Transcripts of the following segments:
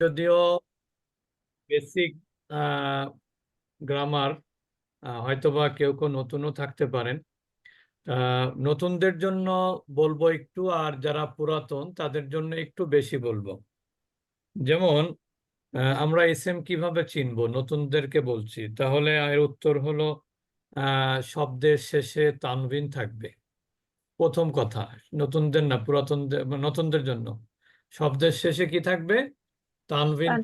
যদিও basic grammar হয়তোবা কেউ কেউ নতুনও থাকতে পারেন। নতুনদের জন্য বলব একটু, আর যারা পুরাতন তাদের জন্য একটু বেশি বলব। যেমন আমরা এসএম কীভাবে চিনবো? নতুনদেরকে বলছি। তাহলে এর উত্তর হলো শব্দের শেষে তানবিন থাকবে। প্রথম কথা, নতুনদের না, পুরাতনদের, নতুনদের জন্য। শব্দের শেষে কি থাকবে? তানবিন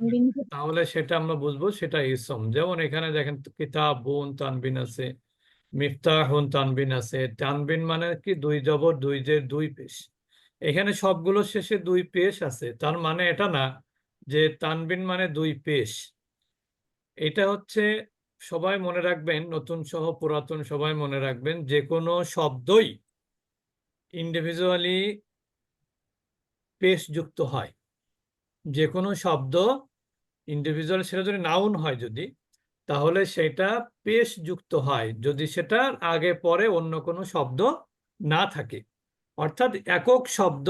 তাহলে সেটা আমরা বুঝব সেটা ইসম। যেমন এখানে দেখেন কিতাব বোন তানবিন আছে মিফতাহুন তানবিন আছে। তানবিন মানে কি? দুই জবর দুই জের দুই পেশ। এখানে সবগুলোর শেষে দুই পেশ আছে। তার মানে এটা না যে তানবিন মানে দুই পেশ। এটা হচ্ছে সবাই মনে রাখবেন নতুন সহ পুরাতন সবাই মনে রাখবেন যে কোনো শব্দই ইন্ডিভিজুয়ালি পেশ যুক্ত হয়। যে কোনো শব্দ ইন্ডিভিজুয়াল সেটা যদি নাউন হয় যদি, তাহলে সেটা পেশ যুক্ত হয়। যদি সেটার আগে পরে অন্য কোনো শব্দ না থাকে। অর্থাৎ একক শব্দ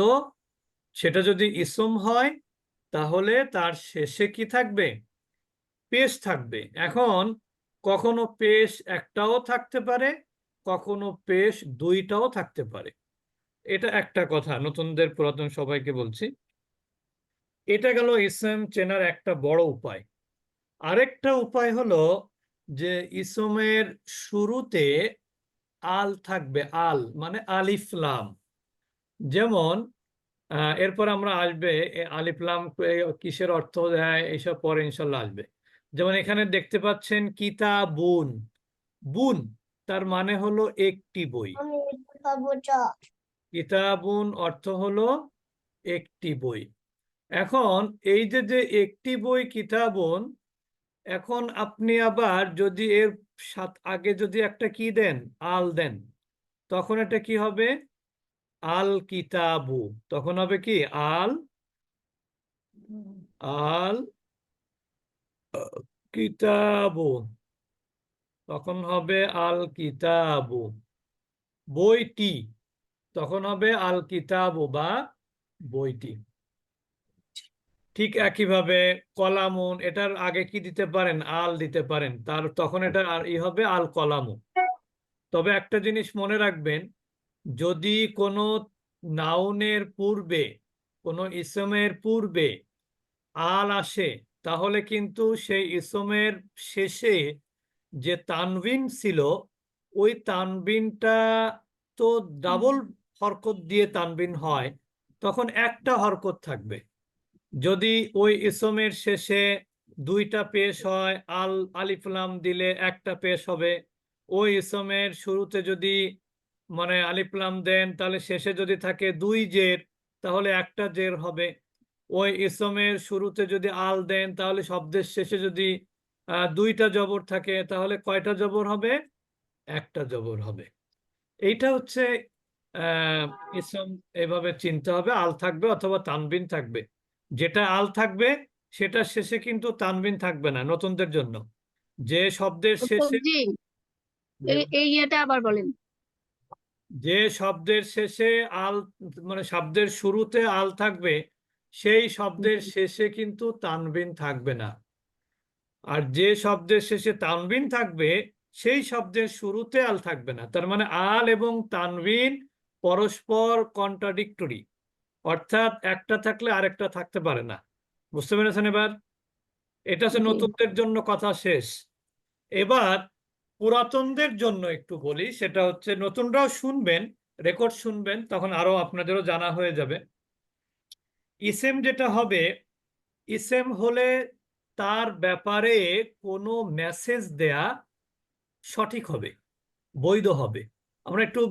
সেটা যদি ইসম হয়, তাহলে তার শেষে কি থাকবে? পেশ থাকবে। এখন কখনো পেশ একটাও থাকতে পারে, কখনো পেশ দুইটাও থাকতে পারে। এটা একটা কথা, নতুনদের পুরাতন সবাইকে বলছি। এটা গেল ইসম চেনার একটা বড় উপায়। আরেকটা উপায় হলো যে ইসমের শুরুতে আল থাকবে আল মানে আলিফলাম যেমন এরপর আমরা আসবে এ আলিফ লাম এ কিসের অর্থ দেয় এইসব পরে ইনশাল্লাহ আসবে। যেমন এখানে দেখতে পাচ্ছেন কিতাবুন। বুন তার মানে হলো একটি বই। কিতাবুন অর্থ হলো একটি বই। এখন এই যে যে একটি বই কিতাবুন, এখন আপনি আবার যদি এর সাত, আগে যদি একটা কি দেন? আল দেন। তখন এটা কি হবে? আল কিতাবু। তখন হবে কি? আল আল কিতাবু। তখন হবে আল কিতাবু। বইটি। তখন হবে আল কিতাবু বা বইটি। ঠিক একইভাবে কলামুন এটার আগে কি দিতে পারেন? আল দিতে পারেন। তার তখন এটা আর ই হবে আল কলামু তবে একটা জিনিস মনে রাখবেন যদি কোনো নাউনের পূর্বে কোনো ইসমের পূর্বে আল আসে তাহলে কিন্তু সেই ইসমের শেষে যে তানবিন ছিল ওই তানবিনটা তো ডাবল হরকত দিয়ে তানবিন হয় তখন একটা হরকত থাকবে। যদি ওই ইসমের শেষে দুইটা পেশ হয়, আল আলিফলাম দিলে একটা পেশ হবে। ওই ইসমের শুরুতে যদি মানে আলিফলাম দেন, তাহলে শেষে যদি থাকে দুই জের, তাহলে একটা জের হবে। ওই ইসমের শুরুতে যদি আল দেন, তাহলে শব্দের শেষে যদি দুইটা জবর থাকে, তাহলে কয়টা জবর হবে? একটা জবর হবে। এইটা হচ্ছে আহ ইসম এভাবে চিনতে হবে। আল থাকবে অথবা তানবিন থাকবে। যেটা আল থাকবে সেটা শেষে কিন্তু তানবিন থাকবে না নতুনদের জন্য। যে শব্দের শেষে এই আবার বলেন। যে শব্দের শেষে আল মানে শব্দের শুরুতে আল থাকবে সেই শব্দের শেষে কিন্তু তানবিন থাকবে না। আর যে শব্দের শেষে তানবিন থাকবে সেই শব্দের শুরুতে আল থাকবে না। তার মানে আল এবং তানবিন পরস্পর কন্ট্রাডিক্টরি অর্থাৎ একটা থাকলে আরেকটা থাকতে পারে না। বুঝতে পেরেছেন এবার? এটা হচ্ছে নতুনদের জন্য কথা শেষ। এবার পুরাতনদের জন্য একটু বলি সেটা হচ্ছে নতুনরাও শুনবেন রেকর্ড শুনবেন তখন আরও আপনাদেরও জানা হয়ে যাবে। ইসেম যেটা হবে ইসেম হলে তার ব্যাপারে কোনো মেসেজ দেয়া সঠিক হবে বৈধ হবে। আমরা একটু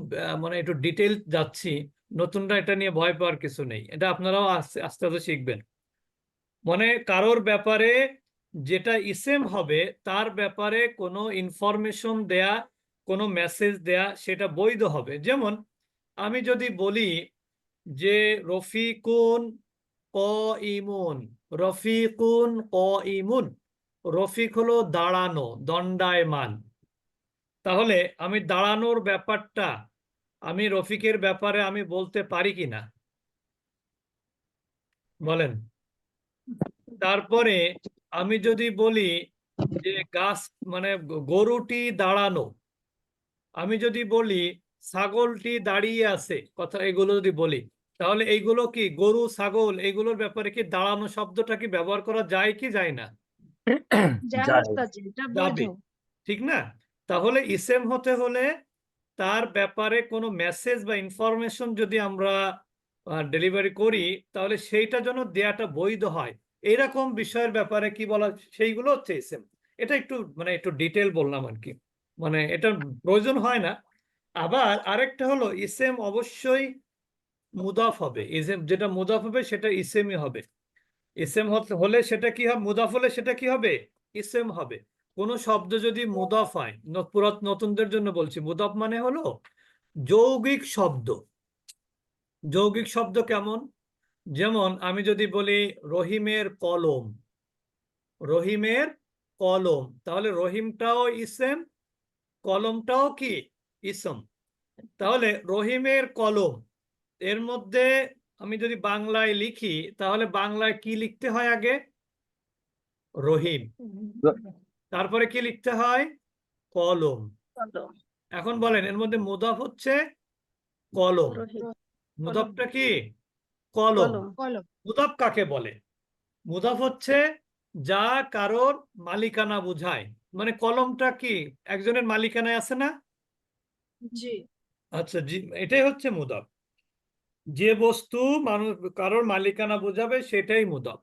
মানে একটু ডিটেল যাচ্ছি। নতুনরা এটা নিয়ে ভয় পাওয়ার কিছু নেই। এটা আপনারাও আস্তে আস্তে আস্তে শিখবেন। মানে কারোর ব্যাপারে যেটা ইসেম হবে, তার ব্যাপারে কোনো ইনফরমেশন দেয়া, কোনো মেসেজ দেয়া, সেটা বৈধ হবে। যেমন আমি যদি বলি যে রফিকুন ক ইমুন রফিকুন ক ইমুন রফিক হলো দাঁড়ানো, দণ্ডায়মান। তাহলে আমি দাঁড়ানোর ব্যাপারটা আমি রফিকের ব্যাপারে আমি বলতে পারি কি না বলেন। তারপরে আমি যদি বলি যে গাছ মানে গরুটি দাঁড়ানো আমি যদি বলি ছাগলটি দাঁড়িয়ে আছে কথা এগুলো যদি বলি তাহলে এইগুলো কি গরু ছাগল এগুলোর ব্যাপারে কি দাঁড়ানো শব্দটা কি ব্যবহার করা যায় কি যায় না? ঠিক না? তাহলে ইসেম হতে হলে তার ব্যাপারে কোনো মেসেজ বা ইনফরমেশন যদি আমরা ডেলিভারি করি, তাহলে সেইটা যেন দেয়াটা বৈধ হয়। এরকম বিষয়ের ব্যাপারে কি বলা, সেইগুলো হচ্ছে ইসেম এটা একটু মানে একটু ডিটেল বললাম আর কি। মানে এটা প্রয়োজন হয় না। আবার আরেকটা হলো ইসেম অবশ্যই মুদাফ হবে। ইসেম যেটা মুদাফ হবে, সেটা ইসেমই হবে। হত- হলে সেটা কি হবে? মুদাফ হলে সেটা কি হবে? ইসেম হবে। কোন শব্দ যদি মুদাফ হয় পুরাত নতুনদের জন্য বলছি, মুদাফ মানে হলো যৌগিক শব্দ। যৌগিক শব্দ কেমন? যেমন আমি যদি বলি রহিমের কলম রহিমের কলম, তাহলে রহিমটাও ইসেম, কলমটাও কি? ইসম। তাহলে রহিমের কলম, এর মধ্যে আমি যদি বাংলায় লিখি, তাহলে বাংলায় কি লিখতে হয় আগে? রহিম। তারপরে কি লিখতে হয়? কলম। এখন বলেন এর মধ্যে মুদাফ হচ্ছে কলম। মুদাফটা কি? কলম। কলম। মুদাফ কাকে বলে? মুদাফ হচ্ছে যা কারোর মালিকানা বোঝায়। মানে কলমটা কি? একজনের মালিকানায় আছে না? জি। আচ্ছা জি এটাই হচ্ছে মুদাফ যে বস্তু মানুষ কারোর মালিকানা বোঝাবে সেটাই মুদাফ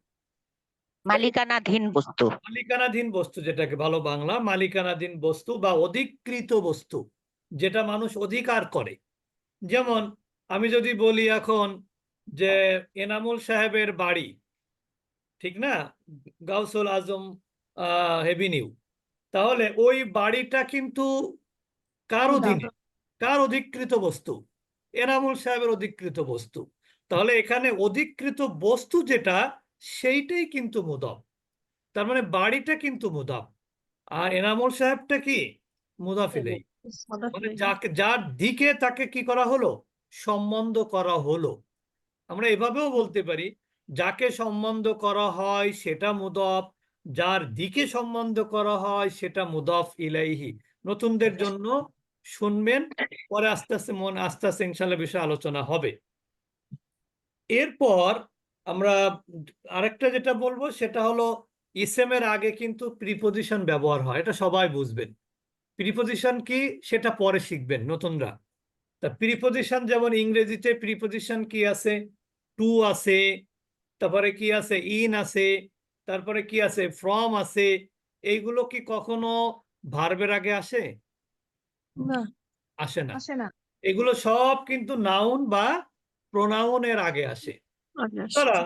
মালিকানাধীন বস্তু। মালিকানাধীন বস্তু যেটাকে ভালো বাংলা মালিকানাধীন বস্তু বা অধিকৃত বস্তু যেটা মানুষ অধিকার করে। যেমন আমি যদি বলি এখন যে এনামুল সাহেবের বাড়ি ঠিক না? গাউসুল আজম আহ হেভিনিউ তাহলে ওই বাড়িটা কিন্তু কার অধীনে? কার অধিকৃত বস্তু? এনামুল সাহেবের অধিকৃত বস্তু। তাহলে এখানে অধিকৃত বস্তু যেটা সেইটাই কিন্তু মুদব। তার মানে বাড়িটা কিন্তু মুদাফ আর এনামুল সাহেবটা কি? মুদাফিলেই। মানে যাকে যার দিকে তাকে কি করা হলো? সম্বন্ধ করা হলো। আমরা এভাবেও বলতে পারি যাকে সম্বন্ধ করা হয় সেটা মুদফ যার দিকে সম্বন্ধ করা হয় সেটা মুদফ ইলাইহি। নতুনদের জন্য শুনবেন পরে আস্তে আস্তে মন আস্তে আস্তে ইনশাল্লাহ বিষয়ে আলোচনা হবে। এরপর আমরা আরেকটা যেটা বলব সেটা হলো ইসেমের আগে কিন্তু প্রিপোজিশন ব্যবহার হয় এটা সবাই বুঝবেন। প্রিপোজিশন কি সেটা পরে শিখবেন নতুনরা। তা প্রিপোজিশন যেমন ইংরেজিতে প্রিপোজিশন কি আছে? টু আছে তারপরে কি আছে? ইন আছে তারপরে কি আছে? ফ্রম আছে এইগুলো কি কখনো ভার্বের আগে আসে? না। আসে না। এগুলো সব কিন্তু নাউন বা প্রোনাউনের আগে আসে। সুতরাং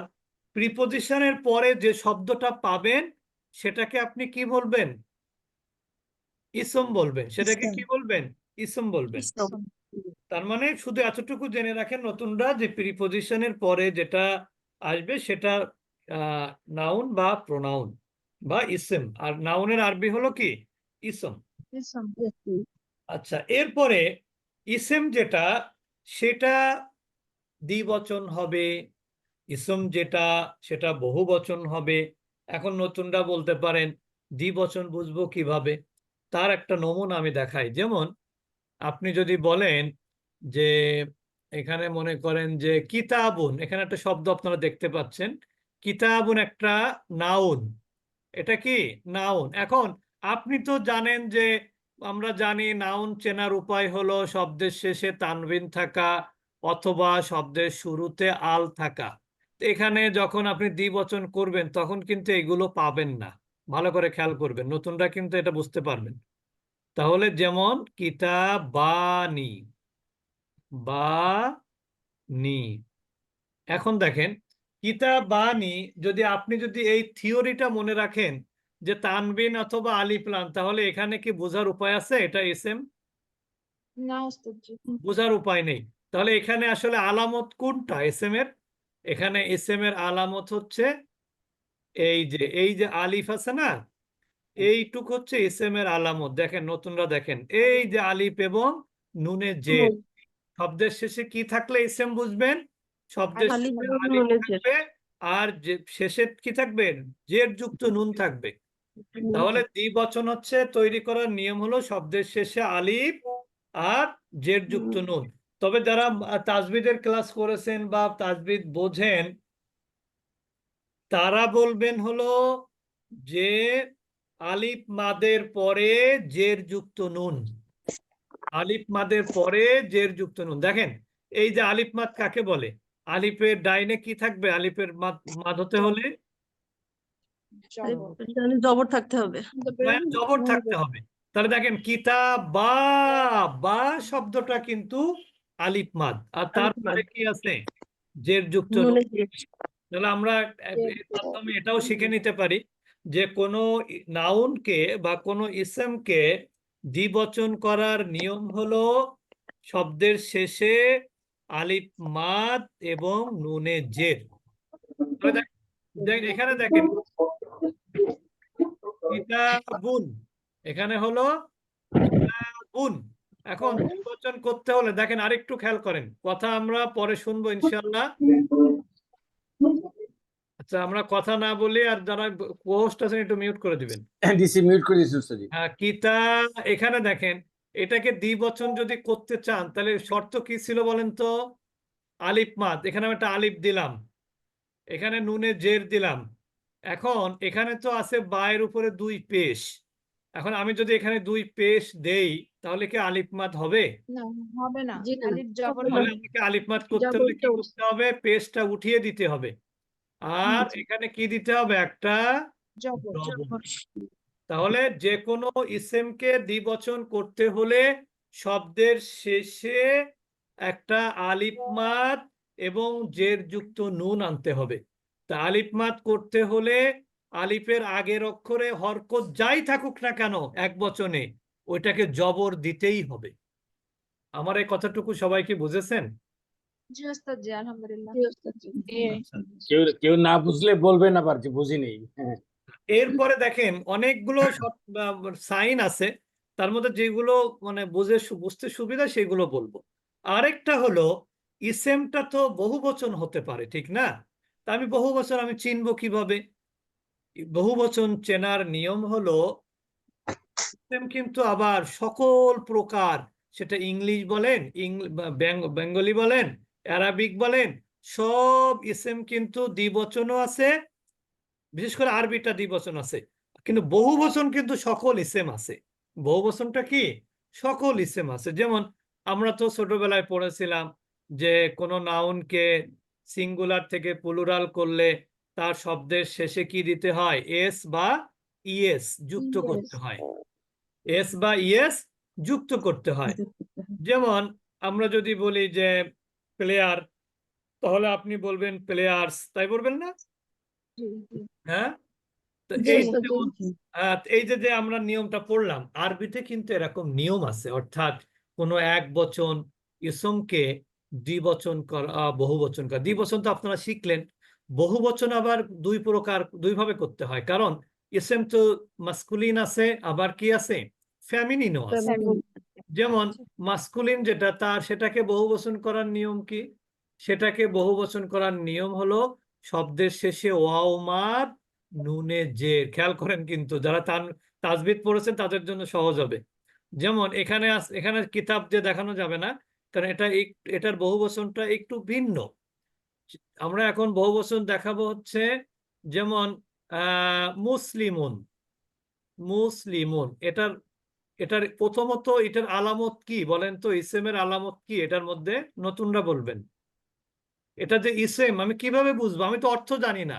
প্রিপোজিশনের পরে যে শব্দটা পাবেন সেটাকে আপনি কি বলবেন? ইসম বলবেন। সেটাকে কি বলবেন? ইসম বলবেন। তার মানে শুধু এতটুকু জেনে রাখেন নতুনরা যে প্রিপোজিশনের পরে যেটা আসবে সেটা নাউন বা প্রোনাউন বা ইসম। আর নাউনের আরবি হলো কি? ইসম। ইসম। আচ্ছা এরপরে ইসেম যেটা সেটা দ্বিবচন হবে। ইসম যেটা, সেটা বহুবচন হবে। এখন নতুনরা বলতে পারেন দ্বিবচন বুঝব কীভাবে? তার একটা নমুনা আমি দেখাই। যেমন, আপনি যদি বলেন যে, এখানে মনে করেন যে, কিতাবুন এখানে একটা শব্দ আপনারা দেখতে পাচ্ছেন। কিতাবুন একটা নাউন। এটা কি? নাউন। এখন, আপনি তো জানেন যে, আমরা জানি নাউন চেনার উপায় হলো শব্দের শেষে তানবিন থাকা অথবা শব্দের শুরুতে আল থাকা। এখানে যখন আপনি দ্বিবচন করবেন তখন কিন্তু এগুলো পাবেন না। ভালো করে খেয়াল করবেন নতুনরা কিন্তু এটা বুঝতে পারবেন। তাহলে যেমন কিতাবানি বা নি এখন দেখেন কিতাবানি যদি আপনি যদি এই থিওরিটা মনে রাখেন যে তানবিন অথবা আলিফলাম তাহলে এখানে কি বোঝার উপায় আছে? এটা না ওস্তাদজি। বোঝার উপায় নেই। তাহলে এখানে আসলে আলামত কোনটা এস এম এর? এখানে এসএম এর আলামত হচ্ছে এই যে এই যে আলিফ আছে না এইটুক হচ্ছে এসএম এর আলামত। দেখেন নতুনরা দেখেন এই যে আলিফ এবং নুনে। জে শব্দের শেষে কি থাকলে এসএম বুঝবেন? শব্দের শেষে আলিফ আর যে শেষে কি থাকবে? জের যুক্ত নুন থাকবে। তাহলে দ্বিবচন হচ্ছে তৈরি করার নিয়ম হলো শব্দের শেষে আলিফ আর জের যুক্ত নুন। তবে যারা তাজবিদের ক্লাস করেছেন বা তাজবিদ বোঝেন তারা বলবেন হলো যে আলিফ মাদের পরে জের যুক্ত নুন। আলিফ মাদের পরে জের যুক্ত নুন। দেখেন এই যে আলিফ মাদ কাকে বলে? আলিফের ডাইনে কি থাকবে? আলিফের মাদ মাদ হতে হলে? জবর। থাকতে হবে। হ্যাঁ, জবর থাকতে হবে। তাহলে দেখেন কিতাব বা বা শব্দটা কিন্তু আলিফ মাদ। আর তারপরে কি আছে? জের যুক্ত। তাহলে আমরা এর মাধ্যমে এটাও শিখে নিতে পারি যে কোনো নাউনকে বা কোনো ইসমকে দ্বিবচন করার নিয়ম হলো শব্দের শেষে আলিফ মাদ এবং নুনে জের। এখানে দেখেন। কিতাবুন এখানে হলো কিতাবুন এখন দ্বিবচন করতে হলে দেখেন আরেকটু খেয়াল করেন। কথা আমরা পরে শুনব ইনশাল্লাহ আচ্ছা আমরা কথা না বলি আর যারা পোস্ট আছেন একটু মিউট করে দিবেন। মিউট করে হ্যাঁ কিতা এখানে দেখেন এটাকে দ্বিবচন যদি করতে চান তাহলে শর্ত কি ছিল বলেন তো? আলিফ মাদ এখানে আমি একটা আলিফ দিলাম। এখানে নুনে জের দিলাম। এখন এখানে তো আছে বায়ের উপরে দুই পেশ। এখন আমি যদি এখানে দুই পেশ দেই তাহলে কি আলিফ মাদ হবে? না হবে না। আলিফ জবর আমাকে আলিফ মাদ করতে হলে কি করতে হবে? পেশটা উঠিয়ে দিতে হবে। আর এখানে কি দিতে হবে? একটা। তাহলে যে কোনো ইসেমকে দ্বিবচন করতে হলে শব্দের শেষে একটা আলিফ মাদ এবং জের যুক্ত নুন আনতে হবে। তা আলিফ মাদ করতে হলে আলিফের আগের অক্ষরে হরকত যাই থাকুক না কেন এক বচনে ওইটাকে জবর দিতেই হবে। আমার এই কথাটুকু সবাই কি বুঝেছেন। কেউ কেউ না বুঝলে বলবেন আবার যে বুঝি হ্যাঁ এরপরে দেখেন অনেকগুলো সাইন আছে তার মধ্যে যেগুলো মানে বুঝে সু- বুঝতে সুবিধা সেগুলো বলব। আরেকটা হলো ইসেমটা তো বহু বচন হতে পারে ঠিক না? তা আমি বহু বচন আমি চিনবো কীভাবে? বহু বচন চেনার নিয়ম হলো কিন্তু আবার সকল প্রকার, সেটা ইংলিশ বলেন বেঙ্গলি বলেন, অ্যারাবিক বলেন, সব ইসেম কিন্তু দ্বিবচনও আছে, বিশেষ করে আরবিটা দ্বিবচন আছে, কিন্তু বহু বচন কিন্তু সকল ইসেম আছে। বহু বচনটা কি? সকল ইসেম আছে। যেমন আমরা তো ছোটবেলায় পড়েছিলাম যে কোনো নাউনকে সিঙ্গুলার থেকে প্লুরাল করলে তার শব্দের শেষে কি দিতে হয়? এস বা ইএস যুক্ত করতে হয়। এস বা ইএস যুক্ত করতে হয়। যেমন আমরা যদি বলি যে প্লেয়ার তাহলে আপনি বলবেন প্লেয়ার্স তাই বলবেন না? হ্যাঁ? তো এই আহ, এই যে যে আমরা নিয়মটা পড়লাম আরবিতে কিন্তু এরকম নিয়ম আছে। অর্থাৎ কোনো এক বচন ইসমকে দ্বিবচন করা বহু বচন করা দ্বিবচন তো আপনারা শিখলেন। বহু বচন আবার দুই প্রকার দুই ভাবে করতে হয়। কারণ ইসেম তো মাস্কুলিন আছে আবার কি আছে? ফ্যামিনিনও আছে। যেমন মাস্কুলিন যেটা তার সেটাকে বহুবচন করার নিয়ম কি? সেটাকে বহুবচন করার নিয়ম হলো শব্দের শেষে ওয়াও মাদ নুনে জের। খেয়াল করেন কিন্তু যারা তান তাজবিদ পড়েছেন তাদের জন্য সহজ হবে। যেমন এখানে এখানে কিতাব যে দেখানো যাবে না কারণ এটা এটার বহুবচনটা একটু ভিন্ন। আমরা এখন বহুবচন দেখাবো হচ্ছে যেমন আহ মুসলিমুন। মুসলিমুন এটার এটার প্রথমত এটার আলামত কি বলেন তো? ইসেমের আলামত কি? এটার মধ্যে নতুনরা বলবেন। এটা যে ইসেম আমি কীভাবে বুঝব? আমি তো অর্থ জানি না।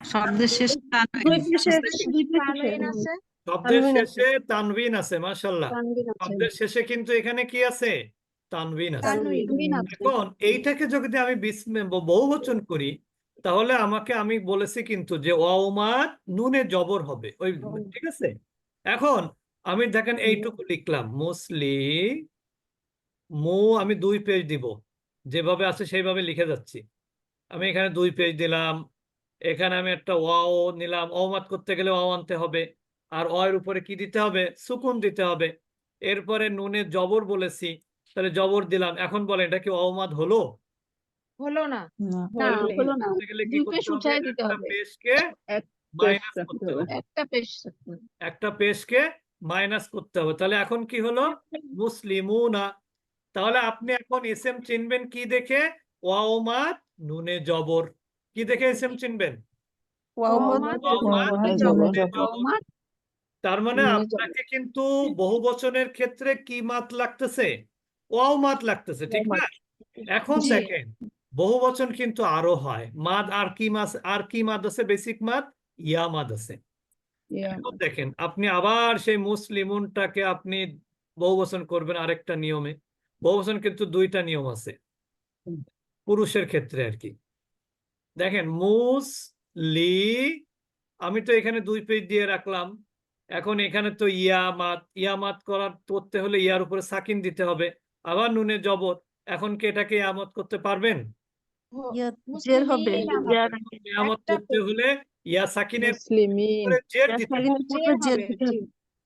শব্দের শেষে শব্দের শেষে তানভিন আছে। তানভীর শব্দের শেষে কিন্তু এখানে কি আছে? আছে। আছে। এখন এইটাকে যদি আমি বহুবচন করি তাহলে আমাকে আমি বলেছি কিন্তু যে ওয়াউমাত নুনে জবর হবে। ওই ঠিক আছে? এখন আমি দেখেন এইটুকু লিখলাম। মুসলি মু আমি দুই পেজ দিব। যেভাবে আছে সেইভাবে লিখে যাচ্ছি। আমি এখানে দুই পেজ দিলাম। এখানে আমি একটা ওয়াও নিলাম। অমাত করতে গেলে ওয়াও আনতে হবে। আর অয়ের উপরে কি দিতে হবে? সুকুন দিতে হবে। এরপরে নুনে জবর বলেছি। তাহলে জবর দিলাম। এখন বলেন এটা কি অমাদ হলো? হলো না। না হলো না। গেলে কি করতে হবে? দিতে একটা হবে। পেশকে মাইনাস করতে হবে। হবে। একটা পেশ একটা পেশকে মাইনাস করতে হবে। তাহলে এখন কি হলো? মুসলিমুনা। তাহলে আপনি এখন এসএম চিনবেন কি দেখে? ওয়াওমাত নুনে জবর। কি দেখে এসএম চিনবেন? ওয়াওমাদ ওয়াওমাদ। ওয়াওমাদ তার মানে আপনাকে কিন্তু বহু বচনের ক্ষেত্রে কি মাত লাগতেছে? ওয়াও মাত লাগতেছে ঠিক না? এখন দেখেন বহু বচন কিন্তু আরও হয়। মাদ আর কি মাস আর কি মাদ আছে? বেসিক মাদ ইয়া মাদ আছে। এখন দেখেন আপনি আবার সেই মুসলিমুনটাকে আপনি বহু বচন করবেন আরেকটা নিয়মে। বহু বচন কিন্তু দুইটা নিয়ম আছে। পুরুষের ক্ষেত্রে আর কি। দেখেন মুস লি আমি তো এখানে দুই পেজ দিয়ে রাখলাম। এখন এখানে তো ইয়ামাত ইয়ামাত করার করতে হলে ইয়ার উপরে সাকিন দিতে হবে। আবার নুনে জবর এখন কি এটাকে আমত করতে পারবেন? জের হবে। করতে হলে ইয়া সাকিনের জের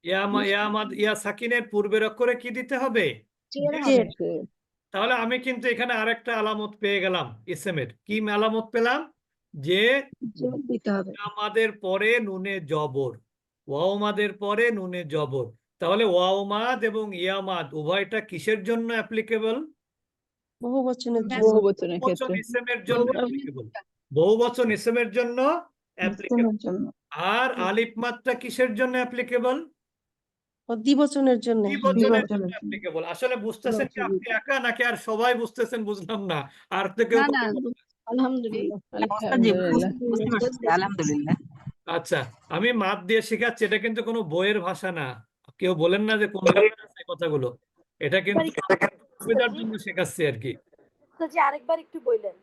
ইয়া দিতে সাকিনের ইয়া পূর্বের অক্ষরে কি দিতে হবে। হবে। তাহলে আমি কিন্তু এখানে আরেকটা আলামত পেয়ে গেলাম ইসেমের। কি আলামত পেলাম? যে আমাদের পরে নুনে জবর। ওয়াওমাদের পরে নুনে জবর। তাহলে ওয়াওমাদ এবং ইয়ামাদ উভয়টা কিসের জন্য অ্যাপ্লিকেবল বহু বচনের বহু জন্য বহু বচনের বচন ক্ষেত্রে ইসেমের জন্য অ্যাপ্লিকেবল অ্যাপ্লিকেবল আর আলিফ মাদটা কিসের জন্য অ্যাপ্লিকেবল দ্বিবচনের জন্য অ্যাপ্লিকেবল আসলে বুঝতেছেন কি আপনি একা নাকি আর সবাই বুঝতেছেন বুঝলাম না। আর তো কেউ আলহামদুলিল্লাহ। আচ্ছা আমি মাত দিয়ে শেখাচ্ছি এটা কিন্তু কোনো বইয়ের ভাষা না। কেউ বলেন না যে কোন কথাগুলো। এটা কিন্তু সুবিধার জন্য শেখাচ্ছি আর কি। আরেকবার একটু বললেন।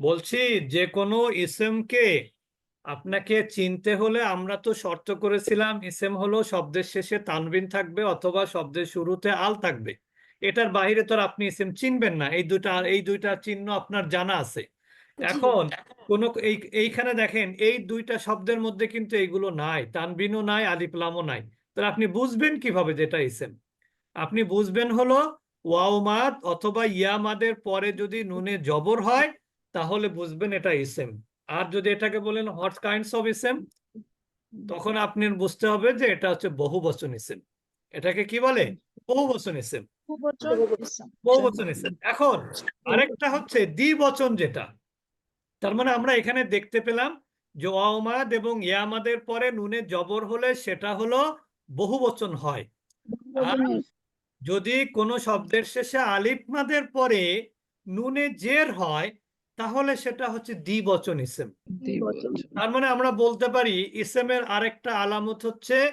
বলছি যে কোনো ইসেমকে আপনাকে চিনতে হলে আমরা তো শর্ত করেছিলাম ইসেম হলো শব্দের শেষে তানবিন থাকবে অথবা শব্দের শুরুতে আল থাকবে। এটার বাহিরে তো আর আপনি ইসেম চিনবেন না। এই দুটা এই দুইটা চিহ্ন আপনার জানা আছে। এখন কোন এই এইখানে দেখেন এই দুইটা শব্দের মধ্যে কিন্তু এইগুলো নাই। তানবিনও নাই আলিফলামও নাই। তাহলে আপনি বুঝবেন কীভাবে যেটা ইসেম আপনি বুঝবেন হলো ওয়াওমাদ অথবা ইয়ামাদের পরে যদি নুনে জবর হয় তাহলে বুঝবেন এটা ইসেম আর যদি এটাকে বলেন হোয়াট কাইন্ডস অফ ইসেম তখন আপনি বুঝতে হবে যে এটা হচ্ছে বহুবচন ইসেম এটাকে কি বলে? বহুবচন ইসেম বহু বচন ইসেম এখন আরেকটা হচ্ছে দ্বিবচন যেটা। তার মানে আমরা এখানে দেখতে পেলাম যে ওয়াওমাদ এবং ইয়ামাদের পরে নুনে জবর হলে সেটা হলো বহুবচন হয়। আর যদি কোনো শব্দের শেষে আলিফ মাদের পরে নুনে জের হয় তাহলে সেটা হচ্ছে দ্বিবচন ইসেম। তার মানে আমরা বলতে পারি ইসেমের আরেকটা আলামত হচ্ছে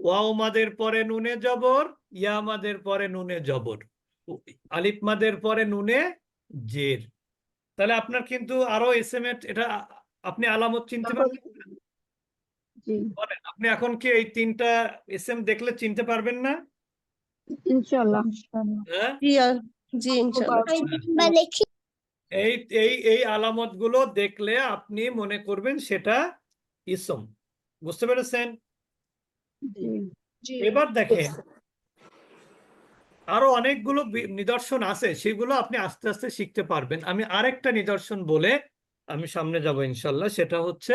ওয়াওমাদের পরে নুনে জবর ইয়ামাদের পরে নুনে জবর। উ- আলিফ মাদের পরে নুনে জের। তাহলে আপনার কিন্তু আরও ইসেমের এটা আপনি আলামত চিনতে পারবেন? আপনি এখন কি এই তিনটা ইসেম দেখলে চিনতে পারবেন না? ইনশাআল্লাহ। হ্যাঁ? জি জি ইনশাআল্লাহ। এই এই এই আলামতগুলো দেখলে আপনি মনে করবেন সেটা ইসম। বুঝতে পেরেছেন? এবার দেখেন আরও অনেকগুলো নিদর্শন আছে সেগুলো আপনি আস্তে আস্তে শিখতে পারবেন। আমি আরেকটা নিদর্শন বলে আমি সামনে যাব ইনশাল্লাহ সেটা হচ্ছে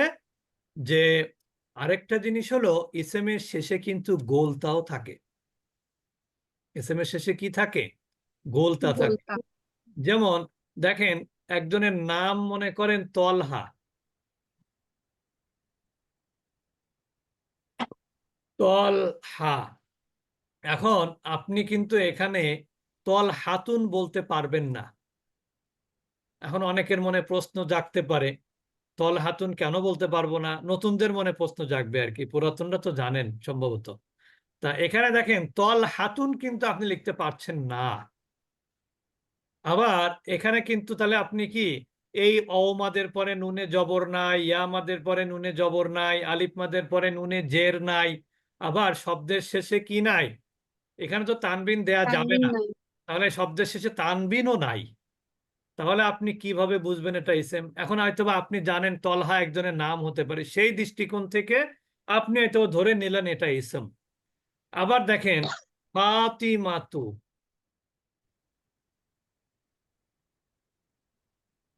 যে আরেকটা জিনিস হলো ইসেমের শেষে কিন্তু গোলতাও থাকে। ইসেমের শেষে কি থাকে? গোলতা থাকে। যেমন দেখেন একজনের নাম মনে করেন তলহা। তলহা। এখন আপনি কিন্তু এখানে তল হাতুন বলতে পারবেন না। এখন অনেকের মনে প্রশ্ন জাগতে পারে তল হাতুন কেন বলতে পারব না? নতুনদের মনে প্রশ্ন জাগবে আর কি। পুরাতনরা তো জানেন সম্ভবত। তা এখানে দেখেন তল হাতুন কিন্তু আপনি লিখতে পারছেন না। আবার এখানে কিন্তু তাহলে আপনি কি এই অমাদের পরে নুনে জবর নাই ইয়ামাদের পরে নুনে জবর নাই আলিফমাদের পরে নুনে জের নাই আবার শব্দের শেষে কি নাই? এখানে তো তানবিন দেয়া যাবে না। তাহলে শব্দের শেষে তানবিনও নাই। তাহলে আপনি কীভাবে বুঝবেন এটা ইসেম এখন হয়তো আপনি জানেন তলহা একজনের নাম হতে পারে, সেই দৃষ্টিকোণ থেকে আপনি হয়তো ধরে নিলেন এটা ইসেম আবার দেখেন, ফাতিমাতু।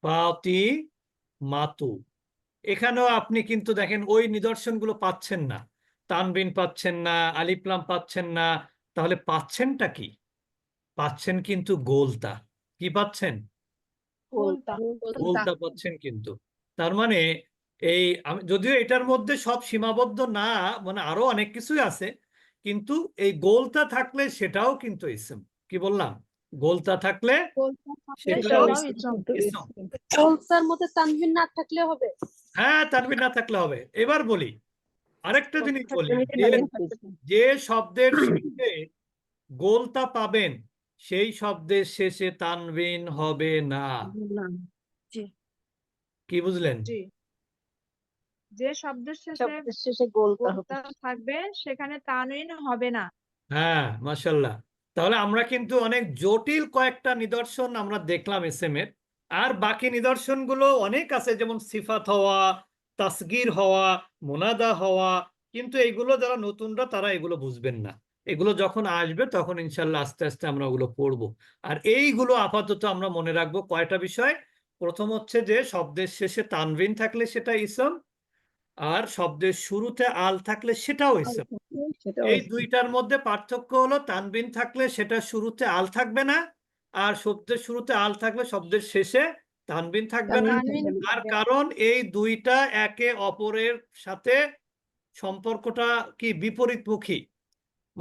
পাতি মাতু এখানেও আপনি কিন্তু দেখেন ওই নিদর্শনগুলো পাচ্ছেন না। তানবিন পাচ্ছেন না আলিপ্লাম পাচ্ছেন না। তাহলে পাচ্ছেনটা কি? পাচ্ছেন কিন্তু গোলতা কি পাচ্ছেন? গোলতা পাচ্ছেন কিন্তু। তার মানে এই আমি যদিও এটার মধ্যে সব সীমাবদ্ধ না মানে আরও অনেক কিছুই আছে কিন্তু এই গোলতা থাকলে সেটাও কিন্তু ইসম কি বললাম? গোলতা থাকলে সেটাও ইসম। ইসম। গোলতার মধ্যে না থাকলে হবে? হ্যাঁ তানবির না থাকলে হবে। এবার বলি আরেকটা জিনিস বলি যে শব্দের গোলতা পাবেন সেই শব্দের শেষে তানবিন হবে না। কি বুঝলেন? যে শব্দের শেষে থাকবে সেখানে তানউইন হবে না। হ্যাঁ মাশাল্লাহ তাহলে আমরা কিন্তু অনেক জটিল কয়েকটা নিদর্শন আমরা দেখলাম এসএম এর আর বাকি নিদর্শনগুলো অনেক আছে যেমন সিফাত হওয়া তাসগির হওয়া মোনাদা হওয়া কিন্তু এগুলো যারা নতুনরা তারা এগুলো বুঝবেন না। এগুলো যখন আসবে তখন ইনশাল্লাহ আস্তে আস্তে আমরা ওগুলো পড়ব। আর এইগুলো আপাতত আমরা মনে রাখব কয়টা বিষয়? প্রথম হচ্ছে যে শব্দের শেষে তানবিন থাকলে সেটা ইসম আর শব্দের শুরুতে আল থাকলে সেটাও ইসম। এই দুইটার মধ্যে পার্থক্য হলো তানবিন থাকলে সেটা শুরুতে আল থাকবে না আর শব্দের শুরুতে আল থাকলে শব্দের শেষে তানবিন থাকবে না। তানবিন থাকবে না। তার কারণ এই দুইটা একে অপরের সাথে সম্পর্কটা কি বিপরীতমুখী?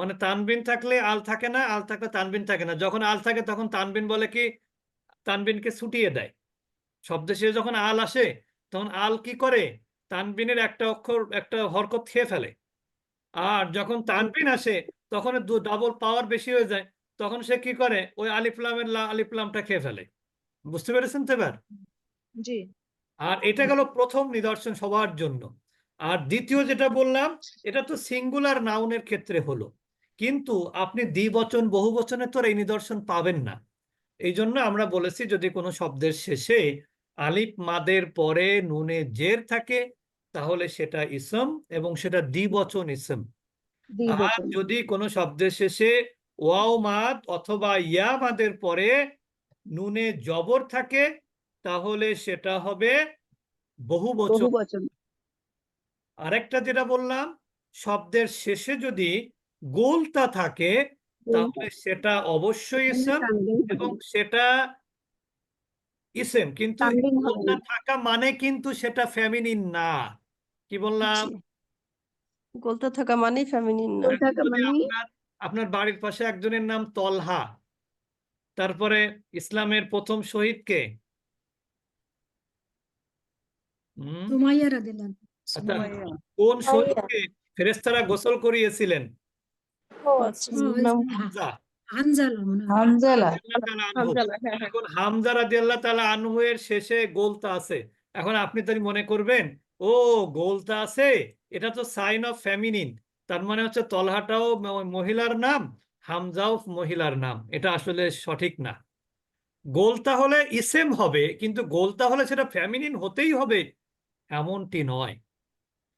মানে তানবিন থাকলে আল থাকে না আল থাকলে তানবিন থাকে না। যখন আল থাকে তখন তানবিন বলে কি? তানবিনকে ছুটিয়ে দেয়। শব্দের শেষে যখন আল আসে তখন আল কি করে? তানবিনের একটা অক্ষর একটা হরকত খেয়ে ফেলে। আর যখন তানবিন আসে তখন ডাবল পাওয়ার বেশি হয়ে যায়। তখন সে কি করে? ওই আলিফলামের লা আলিফলামটা খেয়ে ফেলে। বুঝতে পেরেছেন তো এবার? জি। আর এটা গেল প্রথম নিদর্শন সবার জন্য। আর দ্বিতীয় যেটা বললাম এটা তো সিঙ্গুলার নাউনের ক্ষেত্রে হলো। কিন্তু আপনি দ্বিবচন বহুবচনে তো আর এই নিদর্শন পাবেন না। এই জন্য আমরা বলেছি যদি কোনো শব্দের শেষে আলিফ মাদের পরে নুনে জের থাকে তাহলে সেটা ইসম এবং সেটা দ্বিবচন ইসম। আর যদি কোনো শব্দের শেষে ওয়াও মাদ অথবা ইয়া মাদের পরে নুনে জবর থাকে তাহলে সেটা হবে বহুবচন। বহুবচন। আরেকটা যেটা বললাম শব্দের শেষে যদি গোলতা থাকে তাহলে সেটা অবশ্যই ইসম এবং সেটা ইসেম কিন্তু। থাকা মানে কিন্তু সেটা ফেমিনিন না। কি বললাম? জি। গোলতা থাকা মানেই ফেমিনিন না। মানে আপনার বাড়ির পাশে একজনের নাম তলহা তারপরে ইসলামের প্রথম শহীদ কে? হুম, সুমাইয়া রাদিয়াল্লাহু আচ্ছা, কোন শহীদকে ফেরেশতারা গোসল করিয়েছিলেন? হামজা। হানজালা মনে হয়। হামজালা, হ্যাঁ, হ্যাঁ। এখন হামজা রাদিয়াল্লাহু তাআলা আনহু এর শেষে গোলতা আছে। এখন আপনি তাহলে মনে করবেন ও গোলতা আছে এটা তো সাইন অফ ফেমিনিন তার মানে হচ্ছে তলহাটাও মহিলার নাম হামজাও মহিলার নাম। এটা আসলে সঠিক না। গোলতা হলে ইসেম হবে কিন্তু গোলতা হলে সেটা ফেমিনিন হতেই হবে এমনটি নয়।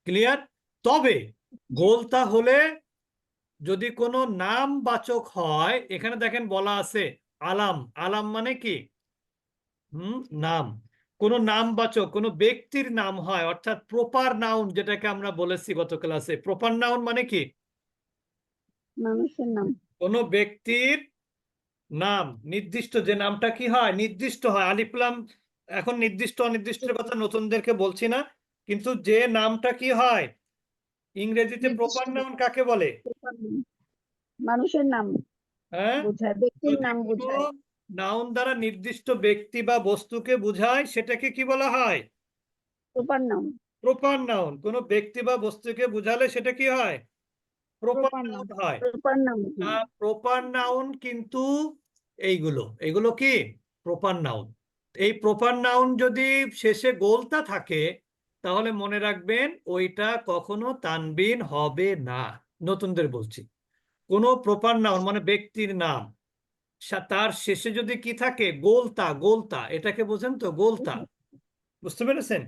ক্লিয়ার তবে গোলতা হলে যদি কোনো নাম বাচক হয় এখানে দেখেন বলা আছে আলাম। আলাম মানে কি? হুম নাম। কোনো নাম বাচক কোনো ব্যক্তির নাম হয় অর্থাৎ প্রপার নাউন যেটাকে আমরা বলেছি গত ক্লাসে প্রপার নাউন মানে কি? মানুষের নাম। কোনো ব্যক্তির নাম। নির্দিষ্ট যে নামটা কি হয়? নির্দিষ্ট হয়। আলিফলাম এখন নির্দিষ্ট অনির্দিষ্টের কথা নতুনদেরকে বলছি না। কিন্তু যে নামটা কি হয়? ইংরেজিতে প্রপার। নাউন কাকে বলে? মানুষের নাম। হ্যাঁ? বোঝায় ব্যক্তির নাম বোঝায়। নাউন দ্বারা নির্দিষ্ট ব্যক্তি বা বস্তুকে বোঝায় সেটাকে কি বলা হয়? প্রপার নাম প্রপার নাউন কোনো ব্যক্তি বা বস্তুকে বোঝালে সেটা কি হয়? প্রপার নাউন হয়। প্রপার নাম প্রপার নাউন কিন্তু এইগুলো। এগুলো কি? প্রপার নাউন এই প্রপার নাউন যদি শেষে গোলতা থাকে তাহলে মনে রাখবেন ওইটা কখনো তানবিন হবে না। নতুনদের বলছি। কোনো প্রপার নাউন মানে ব্যক্তির নাম। তার শেষে যদি কি থাকে? গোলতা গোলতা। এটাকে বোঝেন তো গোলতা। বুঝতে পেরেছেন?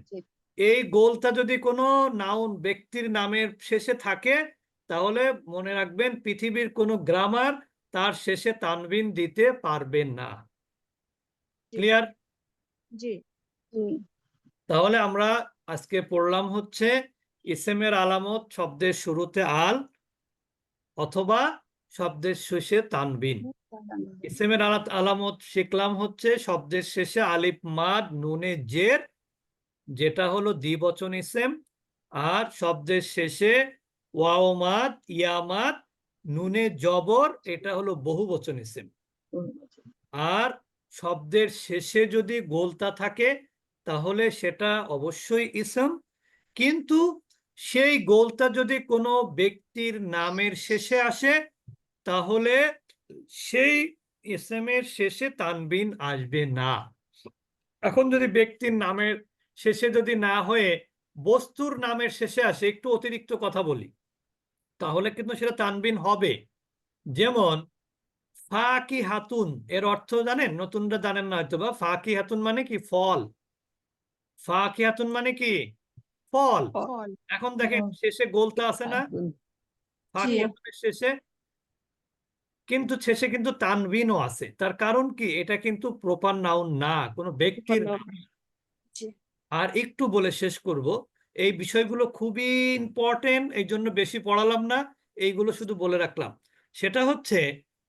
এই গোলটা যদি কোনো নাউন ব্যক্তির নামের শেষে থাকে তাহলে মনে রাখবেন পৃথিবীর কোনো গ্রামার তার শেষে তানবিন দিতে পারবেন না। ক্লিয়ার জি। তাহলে আমরা আজকে পড়লাম হচ্ছে ইসেমের আলামত শব্দের শুরুতে আল অথবা শব্দের শেষে তানবিন। ইসেমের আলাত আলামত শিখলাম হচ্ছে শব্দের শেষে আলিফ মাদ নুনে জের যেটা হলো দ্বিবচন ইসেম আর শব্দের শেষে ওয়াও মাদ ইয়ামাদ নুনে জবর এটা হলো বহুবচন ইসেম আর শব্দের শেষে যদি গোলতা থাকে তাহলে সেটা অবশ্যই ইসম কিন্তু সেই গোলটা যদি কোনো ব্যক্তির নামের শেষে আসে, তাহলে সেই ইসমের শেষে তানবিন আসবে না। এখন যদি ব্যক্তির নামের শেষে যদি না হয়ে বস্তুর নামের শেষে আসে, একটু অতিরিক্ত কথা বলি, তাহলে কিন্তু সেটা তানবিন হবে। যেমন ফাকি হাতুন এর অর্থ জানেন? নতুনরা জানেন না হয়তো বা ফাকি হাতুন মানে কি? ফল। ফাকি হাতুন মানে কি? ফল। এখন দেখেন শেষে গোলতা আছে না? ফাকি জি। হাতুনের শেষে। কিন্তু শেষে কিন্তু তানবিনও আছে। তার কারণ কি? এটা কিন্তু প্রপার নাউন না কোনো ব্যক্তির। আর একটু বলে শেষ করব। এই বিষয়গুলো খুবই ইম্পর্টেন্ট এই জন্য বেশি পড়ালাম না। এইগুলো শুধু বলে রাখলাম। সেটা হচ্ছে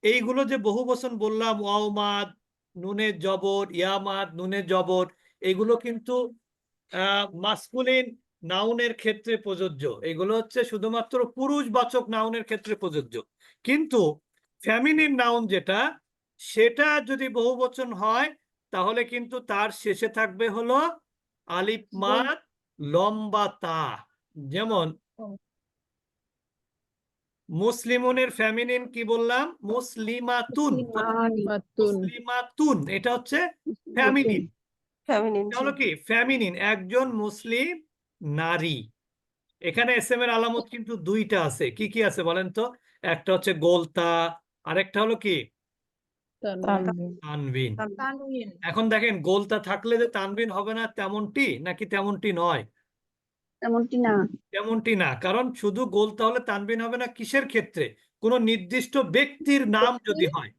এইগুলো যে বহু বচন বললাম ওয়াওমাদ নুনে জবর ইয়ামাদ নুনে জবর এগুলো কিন্তু মাস্কুলিন নাউনের ক্ষেত্রে প্রযোজ্য। এগুলো হচ্ছে শুধুমাত্র পুরুষবাচক নাউনের ক্ষেত্রে প্রযোজ্য। কিন্তু ফ্যামিনিন নাউন যেটা সেটা যদি বহুবচন হয় তাহলে কিন্তু তার শেষে থাকবে হলো আলিফ লম্বা তা। যেমন মুসলিমনের ফ্যামিনিন কি বললাম? মুসলিমাতুন। মুসলিমাতুন। এটা হচ্ছে ফ্যামিনিন হলো কি? ফ্যামিনিন একজন মুসলিম নারী। এখানে এস এম এর আলামত কিন্তু দুইটা আছে। কি কি আছে বলেন তো? একটা হচ্ছে গোলতা আরেকটা হলো কি? তানবিন এখন দেখেন গোলতা থাকলে যে তানবিন হবে না তেমনটি নাকি তেমনটি নয়? এমনটি না। তেমনটি না। কারণ শুধু গোল তাহলে তানবিন হবে না কিসের ক্ষেত্রে? কোনো নির্দিষ্ট ব্যক্তির নাম যদি হয়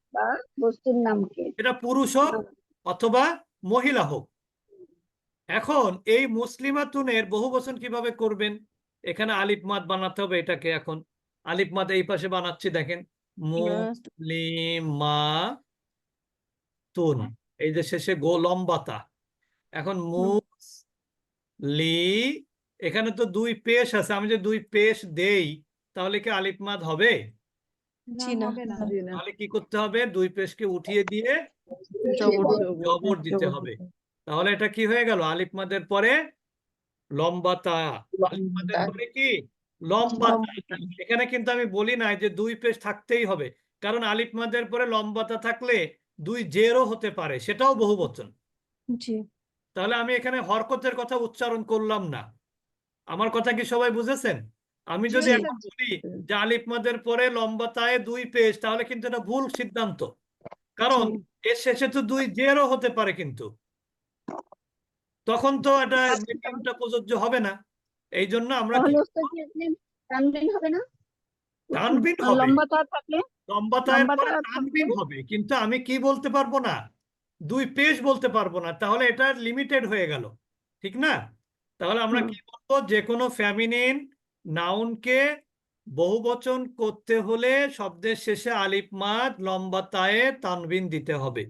বস্তুর নামকে। এটা পুরুষ হোক অথবা মহিলা হোক। এখন এই মুসলিমাতুনের বহু বচন কীভাবে করবেন? এখানে আলিফ মাদ বানাতে হবে এটাকে এখন। আলিফ মাদ এই পাশে বানাচ্ছি দেখেন। মুসলিমা তুন এই যে শেষে গো লম্বাতা। এখন মুস লি এখানে তো দুই পেশ আছে আমি যে দুই পেশ দেই তাহলে কি আলিফ মাদ হবে? জি না। না। তাহলে কি করতে হবে? দুই পেশকে উঠিয়ে দিয়ে জবর দিতে হবে। তাহলে এটা কি হয়ে গেল? আলিফ মাদের পরে লম্বাতা। আলিফ মাদের পরে কি? লম্বাতা। এখানে কিন্তু আমি বলি নাই যে দুই পেশ থাকতেই হবে। কারণ আলিফ মাদের পরে লম্বাতা থাকলে দুই জেরও হতে পারে সেটাও বহু বচন তাহলে আমি এখানে হরকতের কথা উচ্চারণ করলাম না। আমার কথা কি সবাই বুঝেছেন? আমি যদি এখন বলি যে আলিফ মাদের পরে লম্বাতায় দুই পেশ তাহলে কিন্তু এটা ভুল সিদ্ধান্ত। কারণ এর শেষে তো দুই জেরও হতে পারে কিন্তু। তখন তো এটা নিয়মটা প্রযোজ্য হবে না। এই জন্য আমরা তানবিন হবে না? তানবিন হবে। লম্বা তার থাকলে? লম্বাতায়ের লম্বা পরে তানবিন হবে কিন্তু আমি কি বলতে পারব না? দুই পেশ বলতে পারব না তাহলে এটা লিমিটেড হয়ে গেল ঠিক না? তাহলে আমরা কি বলব? যে কোনো ফ্যামিনিন নাউনকে বহুবচন করতে হলে শব্দের শেষে আলিফ মাদ লম্বা তায়ে তানবিন দিতে হবে।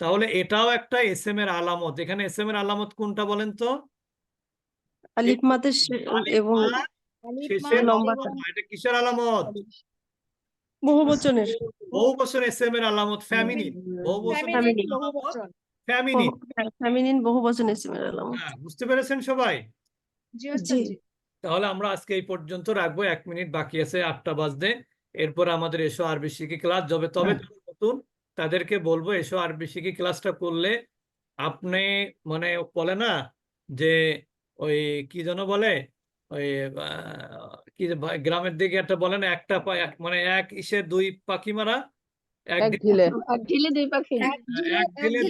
তাহলে এটাও একটা এস এম এর আলামত। এখানে এস এম এর আলামত কোনটা বলেন তো? আলিফ এবং। এটা কিসের আলামত? বহু বচনের বছর এস এম এর আলামত ফ্যামিনিন বহু বছর ফ্যামিলিন বহুবচন আলামত। হ্যাঁ বুঝতে পেরেছেন সবাই? জি তাহলে আমরা আজকে এই পর্যন্ত রাখব এক মিনিট বাকি আছে আটটা বাজতে। এরপর আমাদের এসো আরবি শিখি ক্লাস যাবে তবে নতুন তাদেরকে বলব এসো আর বেশি কি ক্লাসটা করলে আপনি মানে বলে না যে ওই কি যেন বলে ওই আহ, কি ভাই, গ্রামের দিকে একটা বলে না একটা এক মানে এক ইসে দুই পাখি মারা এক এক ঢিলে দুই পাখি।